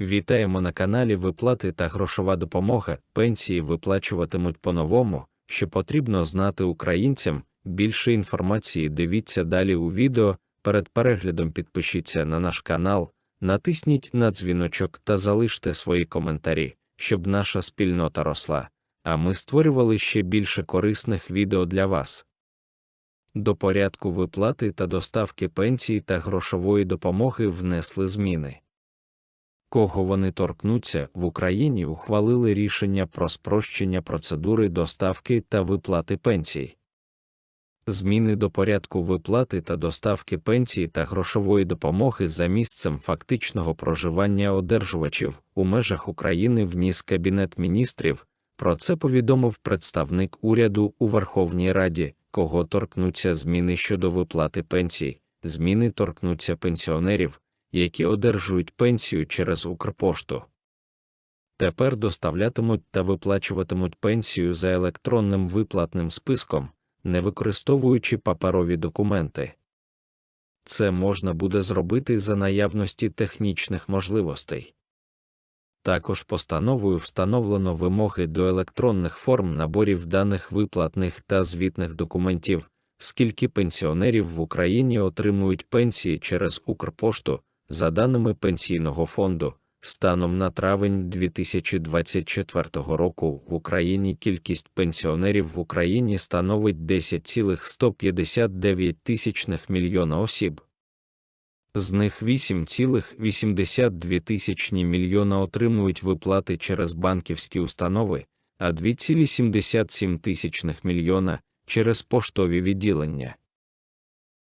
Вітаємо на каналі Виплати та грошова допомога. Пенсії виплачуватимуть по-новому, що потрібно знати українцям. Більше інформації дивіться далі у відео. Перед переглядом підпишіться на наш канал, натисніть на дзвіночок та залиште свої коментарі, щоб наша спільнота росла, а ми створювали ще більше корисних відео для вас. До порядку виплати та доставки пенсій та грошової допомоги внесли зміни. Кого вони торкнуться, в Україні ухвалили рішення про спрощення процедури доставки та виплати пенсій. Зміни до порядку виплати та доставки пенсії та грошової допомоги за місцем фактичного проживання одержувачів у межах України вніс Кабінет міністрів. Про це повідомив представник уряду у Верховній Раді, кого торкнуться зміни щодо виплати пенсій. Зміни торкнуться пенсіонерів, які одержують пенсію через Укрпошту. Тепер доставлятимуть та виплачуватимуть пенсію за електронним виплатним списком, не використовуючи паперові документи. Це можна буде зробити за наявності технічних можливостей. Також постановою встановлено вимоги до електронних форм наборів даних виплатних та звітних документів, скільки пенсіонерів в Україні отримують пенсії через Укрпошту, за даними Пенсійного фонду. Станом на травень 2024 року в Україні кількість пенсіонерів в Україні становить 10,159 тисячних мільйона осіб. З них 8,82 тисячні мільйона отримують виплати через банківські установи, а 2,77 тисячних мільйона через поштові відділення.